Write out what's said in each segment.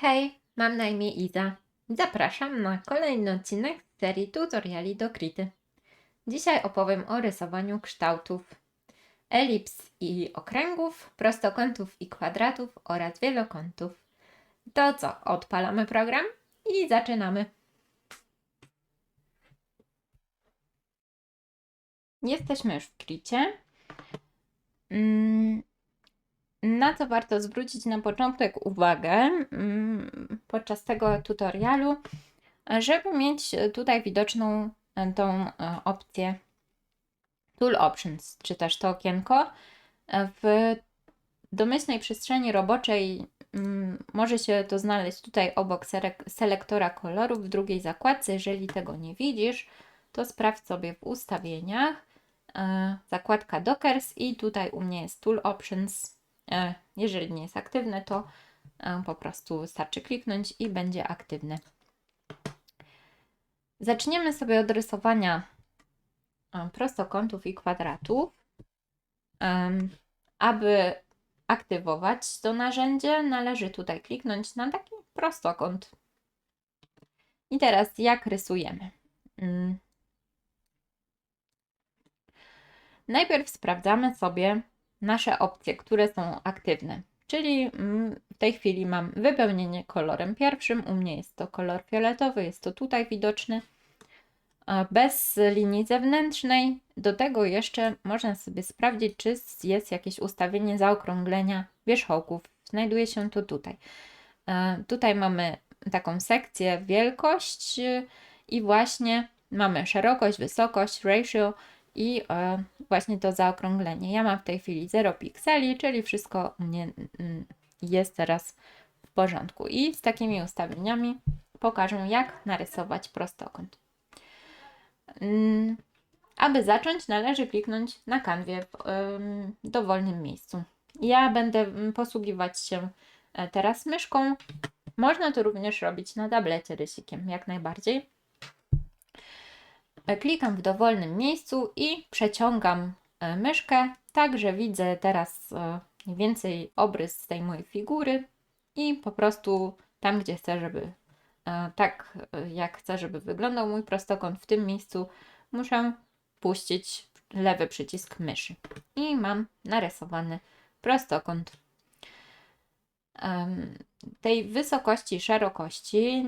Hej, mam na imię Iza. Zapraszam na kolejny odcinek z serii tutoriali do Krity. Dzisiaj opowiem o rysowaniu kształtów elips i okręgów, prostokątów i kwadratów oraz wielokątów. To co, odpalamy program i zaczynamy. Jesteśmy już w Kricie. Mm, na co warto zwrócić na początek uwagę mm, podczas tego tutorialu, żeby mieć tutaj widoczną e, tą e, opcję Tool Options, czy też to okienko. E, w domyślnej przestrzeni roboczej mm, może się to znaleźć tutaj obok selektora kolorów w drugiej zakładce. Jeżeli tego nie widzisz, to sprawdź sobie w ustawieniach zakładka Dockers i tutaj u mnie jest Tool Options jeżeli nie jest aktywne, to e, po prostu wystarczy kliknąć i będzie aktywny. Zaczniemy sobie od rysowania e, prostokątów i kwadratów. Aby aktywować to narzędzie, należy tutaj kliknąć na taki prostokąt. I teraz jak rysujemy? Mm. Najpierw sprawdzamy sobie nasze opcje, które są aktywne. Czyli mm, w tej chwili mam wypełnienie kolorem pierwszym, u mnie jest to kolor fioletowy, jest to tutaj widoczny, bez linii zewnętrznej. Do tego jeszcze można sobie sprawdzić, czy jest jakieś ustawienie zaokrąglenia wierzchołków. Znajduje się to tutaj. Tutaj mamy taką sekcję wielkość i właśnie mamy szerokość, wysokość, ratio i e, właśnie to zaokrąglenie. Ja mam w tej chwili 0 pikseli, czyli wszystko u mnie mm, jest teraz w porządku. I z takimi ustawieniami pokażę, jak narysować prostokąt. Mm, aby zacząć, należy kliknąć na kanwie w dowolnym miejscu. Ja będę mm, posługiwać się e, teraz myszką. Można to również robić na tablecie rysikiem, jak najbardziej. E, klikam w dowolnym miejscu i przeciągam e, myszkę, tak że widzę teraz e, mniej więcej obrys tej mojej figury i po prostu tam, gdzie chcę, żeby tak jak chcę, żeby wyglądał mój prostokąt w tym miejscu, muszę puścić lewy przycisk myszy. I mam narysowany prostokąt tej wysokości szerokości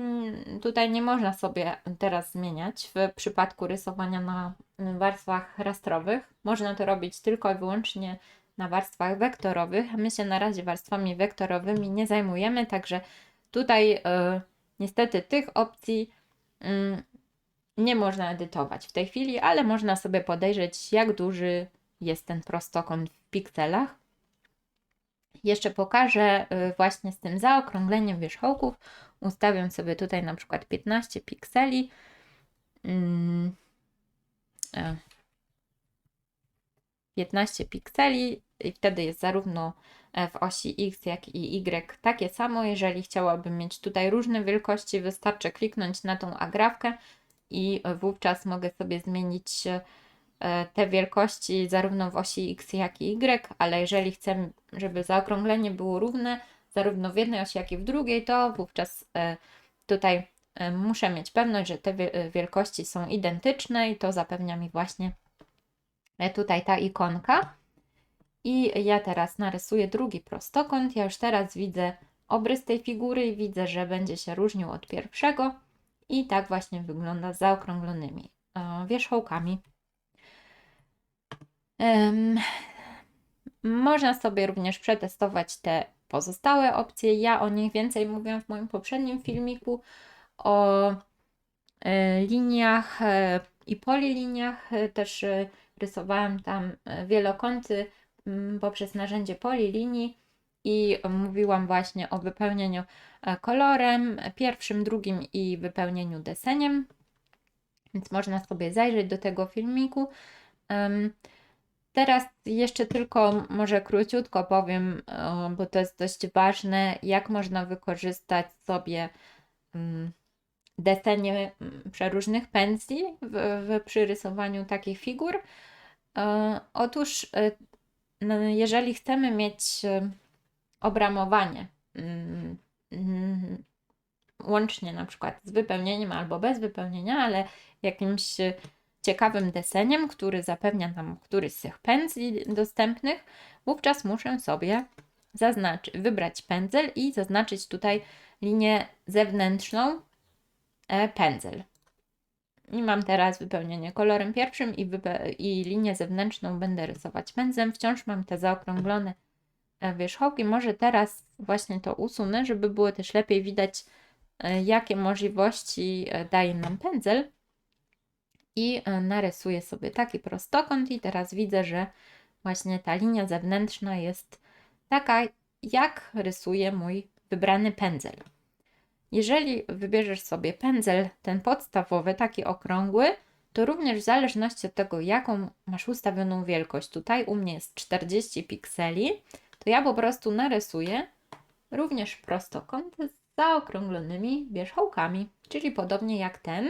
tutaj nie można sobie teraz zmieniać w przypadku rysowania na warstwach rastrowych. Można to robić tylko i wyłącznie na warstwach wektorowych. My się na razie warstwami wektorowymi nie zajmujemy, także tutaj y, niestety tych opcji y, nie można edytować w tej chwili, ale można sobie podejrzeć, jak duży jest ten prostokąt w pikselach. Jeszcze pokażę y, właśnie z tym zaokrągleniem wierzchołków. Ustawiam sobie tutaj na przykład 15 pikseli. 15 mm, e, pikseli i wtedy jest zarówno e, w osi X, jak i Y takie samo. Jeżeli chciałabym mieć tutaj różne wielkości, wystarczy kliknąć na tą agrafkę i wówczas mogę sobie zmienić E, te wielkości zarówno w osi x, jak i y, ale jeżeli chcemy, żeby zaokrąglenie było równe zarówno w jednej osi, jak i w drugiej, to wówczas e, tutaj e, muszę mieć pewność, że te wielkości są identyczne i to zapewnia mi właśnie tutaj ta ikonka. I ja teraz narysuję drugi prostokąt. Ja już teraz widzę obrys tej figury i widzę, że będzie się różnił od pierwszego. I tak właśnie wygląda z zaokrąglonymi wierzchołkami. Można sobie również przetestować te pozostałe opcje. Ja o nich więcej mówiłam w moim poprzednim filmiku o e, liniach e, i poliliniach. E, też rysowałam tam wielokąty poprzez narzędzie polilinii i mówiłam właśnie o wypełnieniu kolorem pierwszym, drugim i wypełnieniu deseniem. Więc można sobie zajrzeć do tego filmiku. Teraz jeszcze tylko może króciutko powiem, e, bo to jest dość ważne, jak można wykorzystać sobie mm, desenie mm, przeróżnych pędzli w, w przy rysowaniu takich figur. E, otóż, e, jeżeli chcemy mieć obramowanie mm, łącznie na przykład z wypełnieniem albo bez wypełnienia, ale jakimś ciekawym deseniem, który zapewnia nam któryś z tych pędzli dostępnych, wówczas muszę sobie zaznaczyć, wybrać pędzel i zaznaczyć tutaj linię zewnętrzną e, pędzel. I mam teraz wypełnienie kolorem pierwszym i, i linię zewnętrzną będę rysować pędzlem. Wciąż mam te zaokrąglone e, wierzchołki. Może teraz właśnie to usunę, żeby było też lepiej widać, e, jakie możliwości daje nam pędzel. I e, narysuję sobie taki prostokąt i teraz widzę, że właśnie ta linia zewnętrzna jest taka, jak rysuje mój wybrany pędzel. Jeżeli wybierzesz sobie pędzel, ten podstawowy, taki okrągły, to również w zależności od tego, jaką masz ustawioną wielkość, tutaj u mnie jest 40 pikseli, to ja po prostu narysuję również prostokąty z zaokrąglonymi wierzchołkami, czyli podobnie jak ten.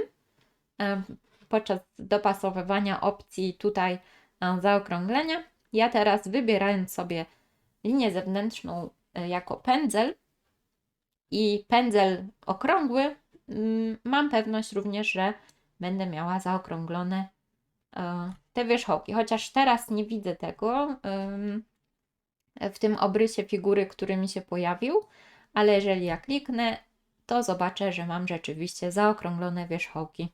Podczas dopasowywania opcji tutaj e, zaokrąglenia, ja teraz wybierając sobie linię zewnętrzną e, jako pędzel, i pędzel okrągły, mm, mam pewność również, że będę miała zaokrąglone e, te wierzchołki. Chociaż teraz nie widzę tego w tym obrysie figury, który mi się pojawił, ale jeżeli ja kliknę, to zobaczę, że mam rzeczywiście zaokrąglone wierzchołki.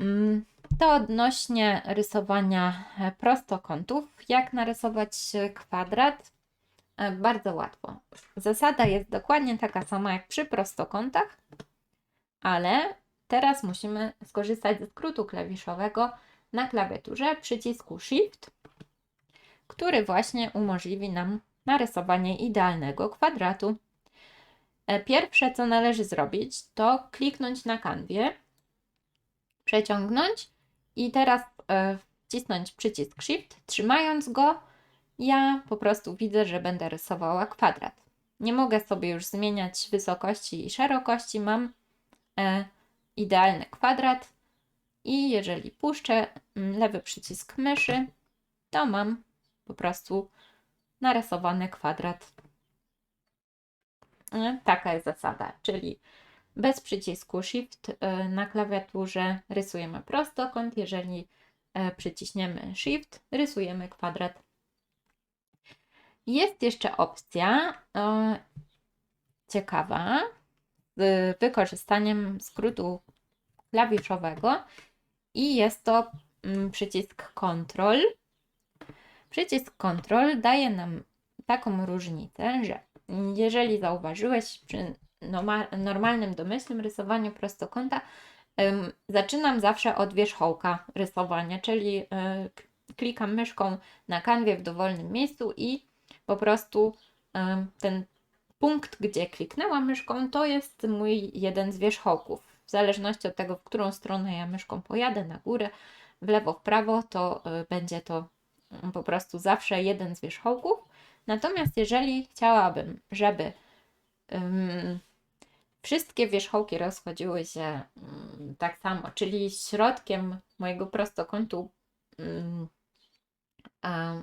Mm, To odnośnie rysowania e, prostokątów. Jak narysować e, kwadrat? E, Bardzo łatwo. Zasada jest dokładnie taka sama jak przy prostokątach, ale teraz musimy skorzystać ze skrótu klawiszowego na klawiaturze przycisku Shift, który właśnie umożliwi nam narysowanie idealnego kwadratu. Pierwsze, co należy zrobić, to kliknąć na kanwie, przeciągnąć i teraz e, wcisnąć przycisk Shift, trzymając go ja po prostu widzę, że będę rysowała kwadrat. Nie mogę sobie już zmieniać wysokości i szerokości, mam e, idealny kwadrat i jeżeli puszczę mm, lewy przycisk myszy, to mam po prostu narysowany kwadrat. E, Taka jest zasada, czyli bez przycisku Shift e, na klawiaturze rysujemy prostokąt, jeżeli e, przyciśniemy Shift, rysujemy kwadrat. Jest jeszcze opcja e, ciekawa z wykorzystaniem skrótu klawiszowego i jest to mm, przycisk Ctrl. Przycisk Ctrl daje nam taką różnicę, że jeżeli zauważyłeś normalnym domyślnym rysowaniu prostokąta, zaczynam zawsze od wierzchołka rysowania, czyli e, klikam myszką na kanwie w dowolnym miejscu i po prostu ten punkt, gdzie kliknęłam myszką, to jest mój jeden z wierzchołków. W zależności od tego, w którą stronę ja myszką pojadę, na górę, w lewo, w prawo, to y, będzie to mm, po prostu zawsze jeden z wierzchołków. Natomiast jeżeli chciałabym, żeby wszystkie wierzchołki rozchodziły się ym, tak samo, czyli środkiem mojego prostokątu, a,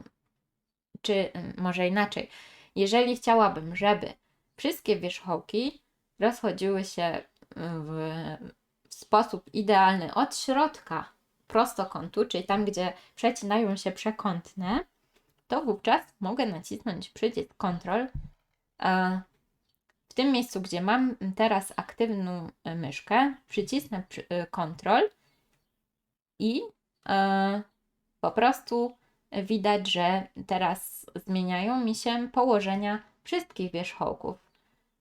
czy ym, może inaczej, jeżeli chciałabym, żeby wszystkie wierzchołki rozchodziły się w, w sposób idealny od środka prostokątu, czyli tam, gdzie przecinają się przekątne, to wówczas mogę nacisnąć przycisk Ctrl. W tym miejscu, gdzie mam teraz aktywną e, myszkę, przycisnę przy- e, Ctrl i e, po prostu widać, że teraz zmieniają mi się położenia wszystkich wierzchołków.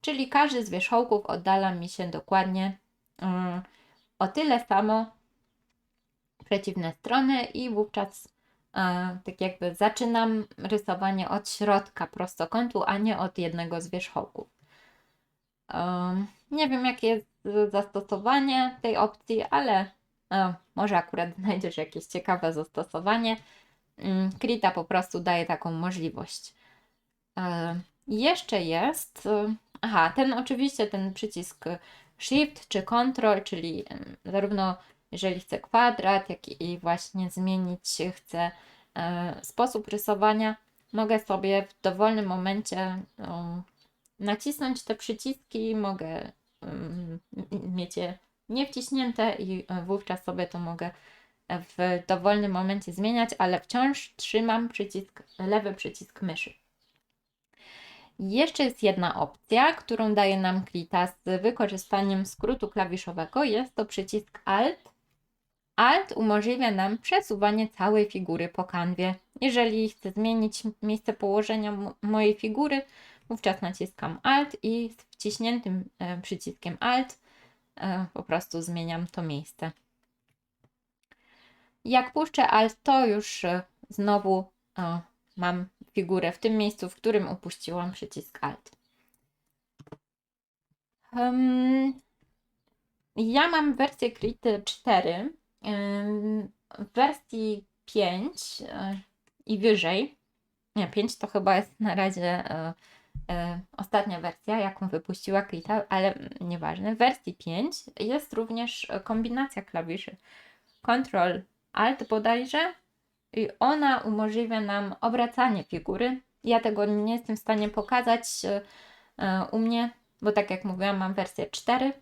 Czyli każdy z wierzchołków oddala mi się dokładnie o tyle samo w przeciwne strony i wówczas tak jakby zaczynam rysowanie od środka prostokątu, a nie od jednego z wierzchołków. Nie wiem, jakie jest zastosowanie tej opcji, ale e, może akurat znajdziesz jakieś ciekawe zastosowanie. Mm, Krita po prostu daje taką możliwość. E, Jeszcze jest, e, aha, ten oczywiście ten przycisk Shift czy Ctrl, czyli zarówno jeżeli chcę kwadrat, jak i właśnie zmienić chcę e, sposób rysowania, mogę sobie w dowolnym momencie nacisnąć te przyciski, mogę mm, mieć je niewciśnięte i e, wówczas sobie to mogę w dowolnym momencie zmieniać, ale wciąż trzymam przycisk, lewy przycisk myszy. Jeszcze jest jedna opcja, którą daje nam Krita z wykorzystaniem skrótu klawiszowego. Jest to przycisk Alt. Alt umożliwia nam przesuwanie całej figury po kanwie. Jeżeli chcę zmienić miejsce położenia mojej figury, wówczas naciskam Alt i z wciśniętym e, przyciskiem Alt e, po prostu zmieniam to miejsce. Jak puszczę Alt, to już e, znowu mam figurę w tym miejscu, w którym upuściłam przycisk Alt. Ja mam wersję Krity 4. w wersji 5 e, i wyżej, nie, 5 to chyba jest na razie ostatnia wersja, jaką wypuściła Krita, ale nieważne. W wersji 5 jest również kombinacja klawiszy Ctrl Alt bodajże i ona umożliwia nam obracanie figury. Ja tego nie jestem w stanie pokazać e, e, u mnie, bo tak jak mówiłam, mam wersję 4,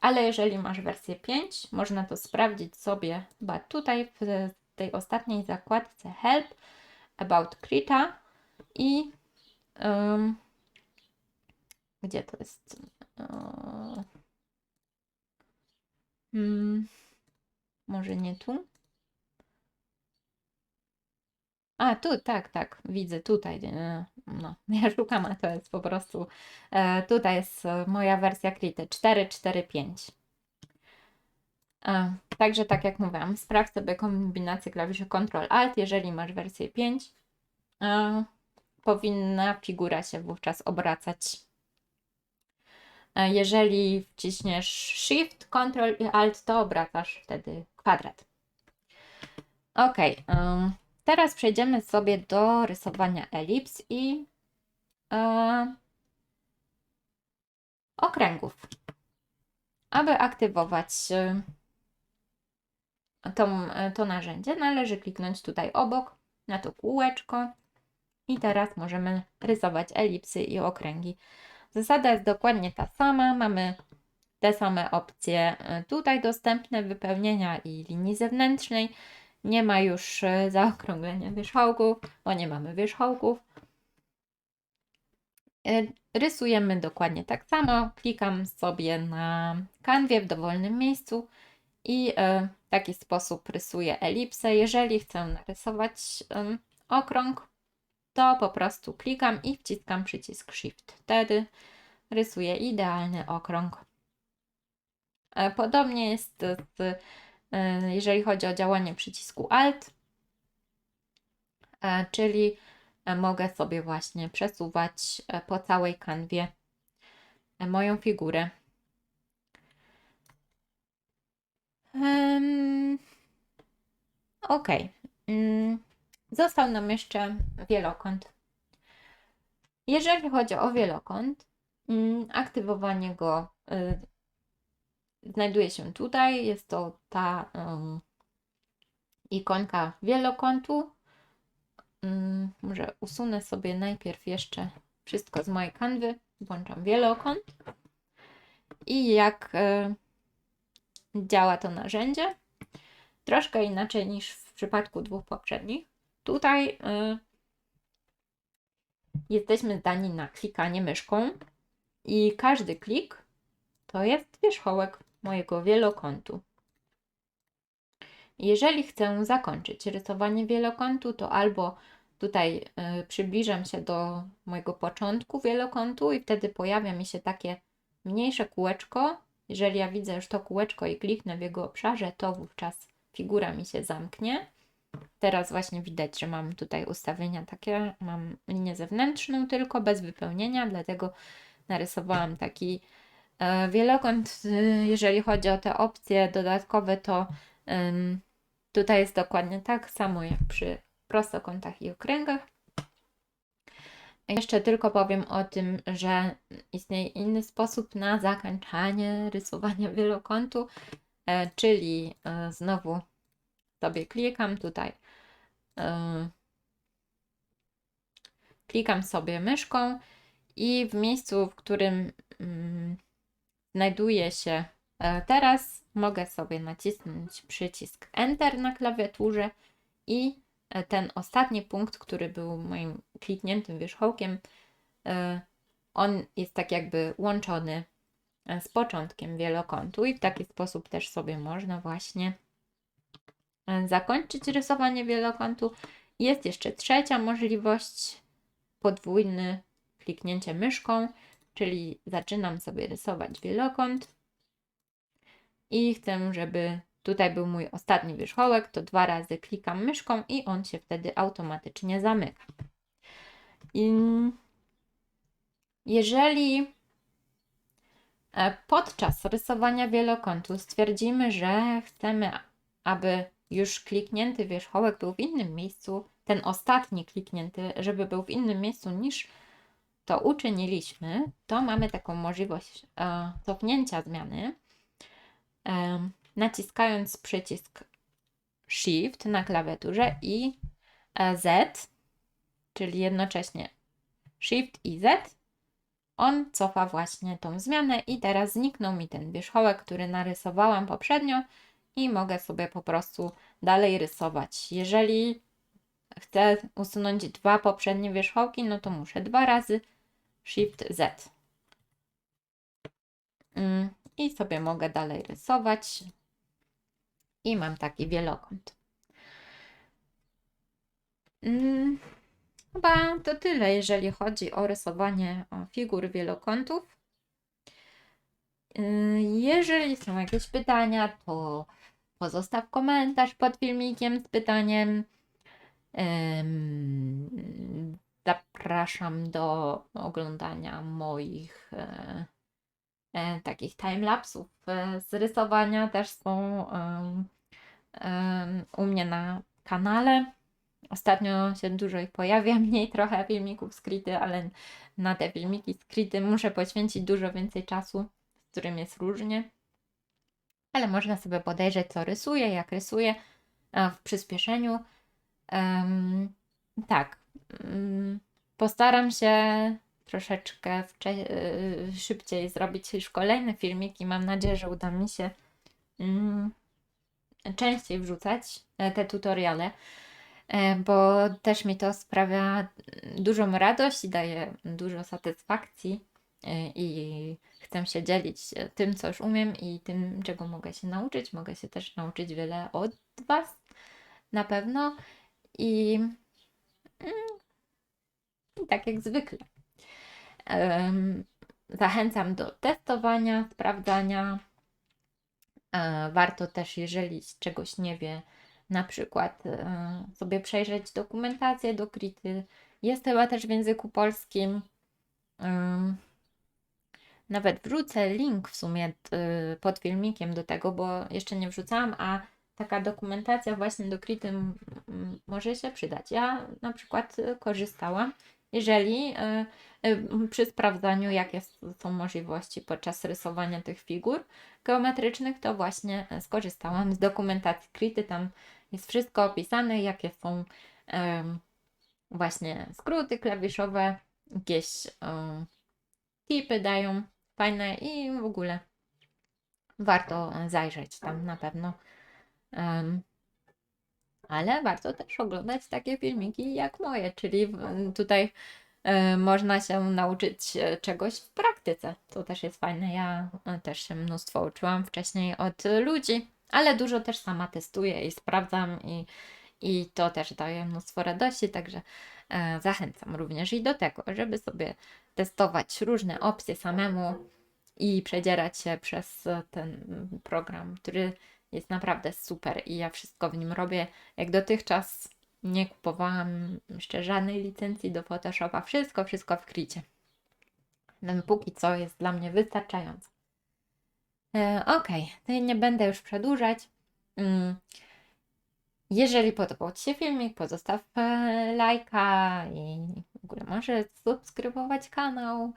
ale jeżeli masz wersję 5, można to sprawdzić sobie chyba tutaj w tej ostatniej zakładce Help About Krita i um, gdzie to jest? Um, może nie tu? A, tu, tak, tak, widzę tutaj. E, no, ja szukam, a to jest po prostu. E, tutaj jest e, moja wersja Krity 445. E, także, tak jak mówiłam, sprawdź sobie kombinację klawiszy Ctrl Alt. Jeżeli masz wersję 5, e, powinna figura się wówczas obracać. E, jeżeli wciśniesz Shift, Ctrl i Alt, to obracasz wtedy kwadrat. Ok. Teraz przejdziemy sobie do rysowania elips i e, okręgów. Aby aktywować e, to narzędzie, należy kliknąć tutaj obok na to kółeczko i teraz możemy rysować elipsy i okręgi. Zasada jest dokładnie ta sama. Mamy te same opcje e, tutaj dostępne, wypełnienia i linii zewnętrznej. Nie ma już e, zaokrąglenia wierzchołków, bo nie mamy wierzchołków. E, rysujemy dokładnie tak samo. Klikam sobie na kanwie w dowolnym miejscu i w taki sposób rysuję elipsę. Jeżeli chcę narysować okrąg, to po prostu klikam i wciskam przycisk Shift. Wtedy rysuję idealny okrąg. Podobnie jest z E, jeżeli chodzi o działanie przycisku Alt, e, czyli e, mogę sobie właśnie przesuwać po całej kanwie moją figurę. Ok. Mm, został nam jeszcze wielokąt. Jeżeli chodzi o wielokąt, mm, aktywowanie go y, znajduje się tutaj. Jest to ta um, ikonka wielokątu. Um, może usunę sobie najpierw jeszcze wszystko z mojej kanwy. Włączam wielokąt. I jak y, działa to narzędzie? Troszkę inaczej niż w przypadku dwóch poprzednich. Tutaj y, jesteśmy zdani na klikanie myszką i każdy klik to jest wierzchołek mojego wielokątu. Jeżeli chcę zakończyć rysowanie wielokątu, to albo tutaj y, przybliżam się do mojego początku wielokątu i wtedy pojawia mi się takie mniejsze kółeczko. Jeżeli ja widzę już to kółeczko i kliknę w jego obszarze, to wówczas figura mi się zamknie. Teraz właśnie widać, że mam tutaj ustawienia takie, mam linię zewnętrzną tylko bez wypełnienia, dlatego narysowałam taki E, wielokąt, y, jeżeli chodzi o te opcje dodatkowe, to tutaj jest dokładnie tak samo jak przy prostokątach i okręgach. Jeszcze tylko powiem o tym, że istnieje inny sposób na zakończanie rysowania wielokątu, e, czyli e, znowu sobie klikam tutaj, klikam sobie myszką I w miejscu, w którym mm, znajduję się e, teraz, mogę sobie nacisnąć przycisk Enter na klawiaturze i e, ten ostatni punkt, który był moim klikniętym wierzchołkiem, e, on jest tak jakby łączony z początkiem wielokątu i w taki sposób też sobie można właśnie zakończyć rysowanie wielokątu. Jest jeszcze trzecia możliwość, podwójny kliknięcie myszką, czyli zaczynam sobie rysować wielokąt i chcę, żeby tutaj był mój ostatni wierzchołek, to dwa razy klikam myszką i on się wtedy automatycznie zamyka. I jeżeli e, podczas rysowania wielokątu stwierdzimy, że chcemy, aby już kliknięty wierzchołek był w innym miejscu, ten ostatni kliknięty, żeby był w innym miejscu niż to uczyniliśmy, to mamy taką możliwość e, cofnięcia zmiany, e, naciskając przycisk Shift na klawiaturze i e, Z, czyli jednocześnie Shift i Z, on cofa właśnie tą zmianę i teraz zniknął mi ten wierzchołek, który narysowałam poprzednio i mogę sobie po prostu dalej rysować. Jeżeli chcę usunąć dwa poprzednie wierzchołki, no to muszę dwa razy Shift Z. Mm, I sobie mogę dalej rysować. I mam taki wielokąt. Mm, Chyba to tyle, jeżeli chodzi o rysowanie figur wielokątów. Yy, Jeżeli są jakieś pytania, to pozostaw komentarz pod filmikiem z pytaniem. Zapraszam do oglądania moich e, e, takich timelapsów e, z rysowania. Też są u mnie na kanale. Ostatnio się dużo ich pojawia, mniej trochę filmików skryty, ale na te filmiki skryty muszę poświęcić dużo więcej czasu, z którym jest różnie. Ale można sobie podejrzeć, co rysuję, jak rysuję e, w przyspieszeniu. Em, tak. mm, Postaram się troszeczkę y, szybciej zrobić już kolejne filmiki. Mam nadzieję, że uda mi się mm, częściej wrzucać e, te tutoriale, e, bo też mi to sprawia dużą radość i daje dużo satysfakcji i chcę się dzielić tym, co już umiem i tym, czego mogę się nauczyć. Mogę się też nauczyć wiele od Was na pewno i i tak jak zwykle. Zachęcam do testowania, sprawdzania. E, Warto też, jeżeli czegoś nie wie, na przykład e, sobie przejrzeć dokumentację do Krity. Jest chyba też w języku polskim. Nawet wrzucę link w sumie e, pod filmikiem do tego, bo jeszcze nie wrzucałam, a taka dokumentacja właśnie do Krity może się przydać. Ja na przykład e, korzystałam jeżeli e, przy sprawdzaniu, jakie są możliwości podczas rysowania tych figur geometrycznych, to właśnie skorzystałam z dokumentacji Krity. Tam jest wszystko opisane, jakie są właśnie skróty klawiszowe, jakieś tipy dają fajne i w ogóle warto zajrzeć tam na pewno. Em, ale warto też oglądać takie filmiki jak moje, czyli tutaj e, można się nauczyć e, czegoś w praktyce. To też jest fajne. Ja e, też się mnóstwo uczyłam wcześniej od ludzi, ale dużo też sama testuję i sprawdzam i, i to też daje mnóstwo radości, także e, zachęcam również i do tego, żeby sobie testować różne opcje samemu i przedzierać się przez e, ten program, który jest naprawdę super i ja wszystko w nim robię. Jak dotychczas nie kupowałam jeszcze żadnej licencji do Photoshopa. Wszystko, wszystko w Kricie. Ten póki co jest dla mnie wystarczające. E, ok, to ja nie będę już przedłużać. Mm. Jeżeli podobał Ci się filmik, pozostaw e, lajka i w ogóle może subskrybować kanał.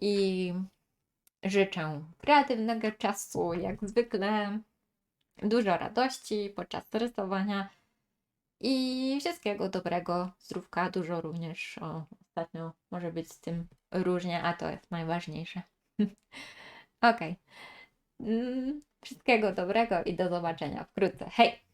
I życzę kreatywnego czasu, jak zwykle dużo radości podczas rysowania i wszystkiego dobrego, zdrówka, dużo również o, ostatnio może być z tym różnie, a to jest najważniejsze. Okej. Mm, Wszystkiego dobrego i do zobaczenia wkrótce. Hej!